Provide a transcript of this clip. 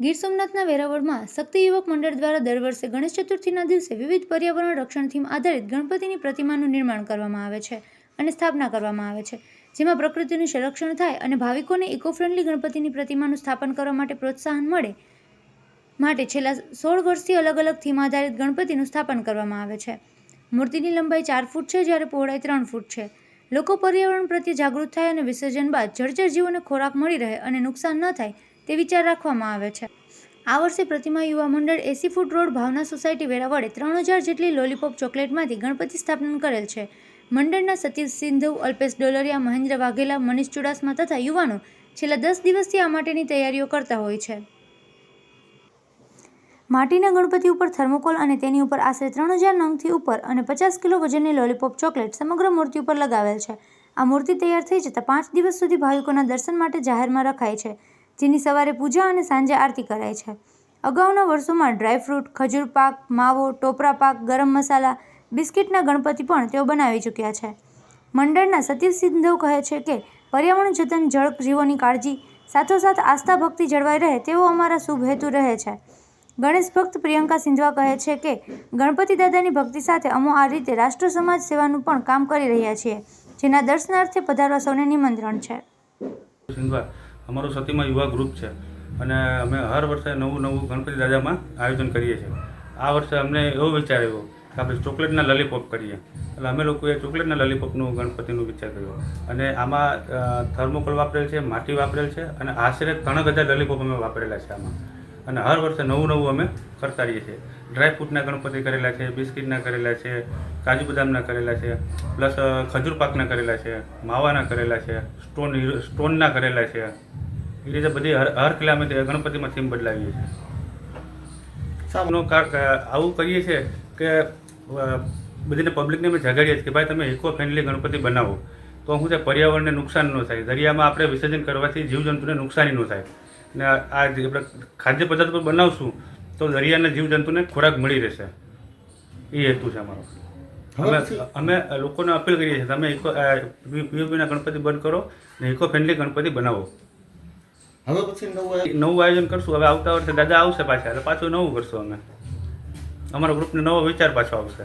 ગીર સોમનાથના વેરાવળમાં શક્તિ યુવક મંડળ દ્વારા દર વર્ષે ગણેશ ચતુર્થીના દિવસે વિવિધ પર્યાવરણ રક્ષણ થીમ આધારિત ગણપતિની પ્રતિમાનું નિર્માણ કરવામાં આવે છે અને સ્થાપના કરવામાં આવે છે. જેમાં પ્રકૃતિનું સંરક્ષણ થાય અને ભાવિકોને ઇકો ફ્રેન્ડલી ગણપતિની પ્રતિમાનું સ્થાપન કરવા માટે પ્રોત્સાહન મળે માટે છેલ્લા સોળ વર્ષથી અલગ અલગ થીમ આધારિત ગણપતિનું સ્થાપન કરવામાં આવે છે. મૂર્તિની લંબાઈ ચાર ફૂટ છે જ્યારે પહોળાઈ ત્રણ ફૂટ છે. લોકો પર્યાવરણ પ્રત્યે જાગૃત થાય અને વિસર્જન બાદ જળચર જીવોને ખોરાક મળી રહે અને નુકસાન ન થાય તે વિચાર રાખવામાં આવે છે. આ વર્ષે પ્રતિમા યુવા મંડળ એસી ફૂટ રોડ ભાવના સોસાયટી વેરાવળે ત્રણ હજાર જેટલી લોલીપોપ ચોકલેટમાંથી ગણપતિ સ્થાપન કરેલ છે. મંડળના સતીશ સિંધુ, અલ્પેશ ડોલરિયા, મહેન્દ્ર વાઘેલા, મનીષ ચુડાસમા તથા યુવાનો છેલ્લા દસ દિવસથી આ માટેની તૈયારીઓ કરતા હોય છે. માટીના ગણપતિ ઉપર થર્મોકોલ અને તેની ઉપર આશરે ત્રણ હજાર નંગથી ઉપર અને પચાસ કિલો વજનની લોલીપોપ ચોકલેટ સમગ્ર મૂર્તિ ઉપર લગાવેલ છે. આ મૂર્તિ તૈયાર થઈ જતાં પાંચ દિવસ સુધી ભાવિકોના દર્શન માટે જાહેરમાં રખાય છે. જેની સવારે પૂજા અને સાંજે આરતી કરાય છે. અગાઉના વર્ષોમાં ડ્રાયફ્રૂટ ખજૂર પાક, માવો, ટોપરા પાક, ગરમ મસાલા, બિસ્કિટના ગણપતિ પણ તેઓ બનાવી ચૂક્યા છે. મંડળના સતીશ સિંધવ કહે છે કે, પર્યાવરણ જતન જળ જીવોની કાળજી, સાથોસાથ આસ્થા ભક્તિ જળવાઈ રહે તેવો અમારા શુભ હેતુ રહે છે. ગણેશ ભક્ત પ્રિયંકા સિંધવા કહે છે કે, ગણપતિ દાદાની ભક્તિ સાથે અમો આ રીતે રાષ્ટ્ર સમાજ સેવાનું પણ કામ કરી રહ્યા છીએ, જેના દર્શનાર્થે પધારવા સૌને નિમંત્રણ છે. સિંધવા અમારું સતીમાં યુવા ગ્રુપ છે. અને અમે હર વર્ષે નવું નવું ગણપતિ દાદામાં આયોજન કરીએ છીએ. આ વર્ષે અમને એવો વિચાર આવ્યો કે આપણે ચોકલેટના લલીપોપ કરીએ. એટલે અમે લોકોએ ચોકલેટના લલીપોપનું ગણપતિનું વિચાર કર્યો. અને આમાં થર્મોકોલ વાપરેલ છે, માટી વાપરેલ છે અને આશરે ત્રણ હજાર લલીપોપ અમે વાપરેલા છે આમાં. અને હર વર્ષે નવું નવું અમે કરતા રહીએ છીએ. ડ્રાયફ્રૂટના ગણપતિ કરેલા છે બિસ્કિટના કરેલા છે કાજુ બદામના કરેલા છે પ્લસ ખજૂર પાકના કરેલા છે માવાના કરેલા છે સ્ટોન સ્ટોનના કરેલા છે. એ રીતે બધી હર હર કિલ્લા અમે ગણપતિમાં થીમ બદલાવીએ છીએ. આવું કરીએ છીએ કે બધીને પબ્લિકને અમે જગાડીએ છીએ કે ભાઈ તમે ઇકો ફ્રેન્ડલી ગણપતિ બનાવો. તો શું છે પર્યાવરણને નુકસાન ન થાય. દરિયામાં આપણે વિસર્જન કરવાથી જીવજંતુને નુકસાની ન થાય. ને આ જે આપણે ખાદ્ય પદાર્થ પર બનાવશું તો દરિયાના જીવજંતુને ખોરાક મળી રહેશે. એ હેતુ છે અમારો. અમે અમે લોકોને અપીલ કરીએ છીએ તમે ઇકો પીઓપીના ગણપતિ બંધ કરો ને ઇકો ફ્રેન્ડલી ગણપતિ બનાવો. હવે પછી નવું નવું આયોજન કરશું. હવે આવતા વર્ષે દાદા આવશે પાછા એટલે પાછું નવું કરશું અમે. અમારા ગ્રુપને નવો વિચાર પાછો આવશે.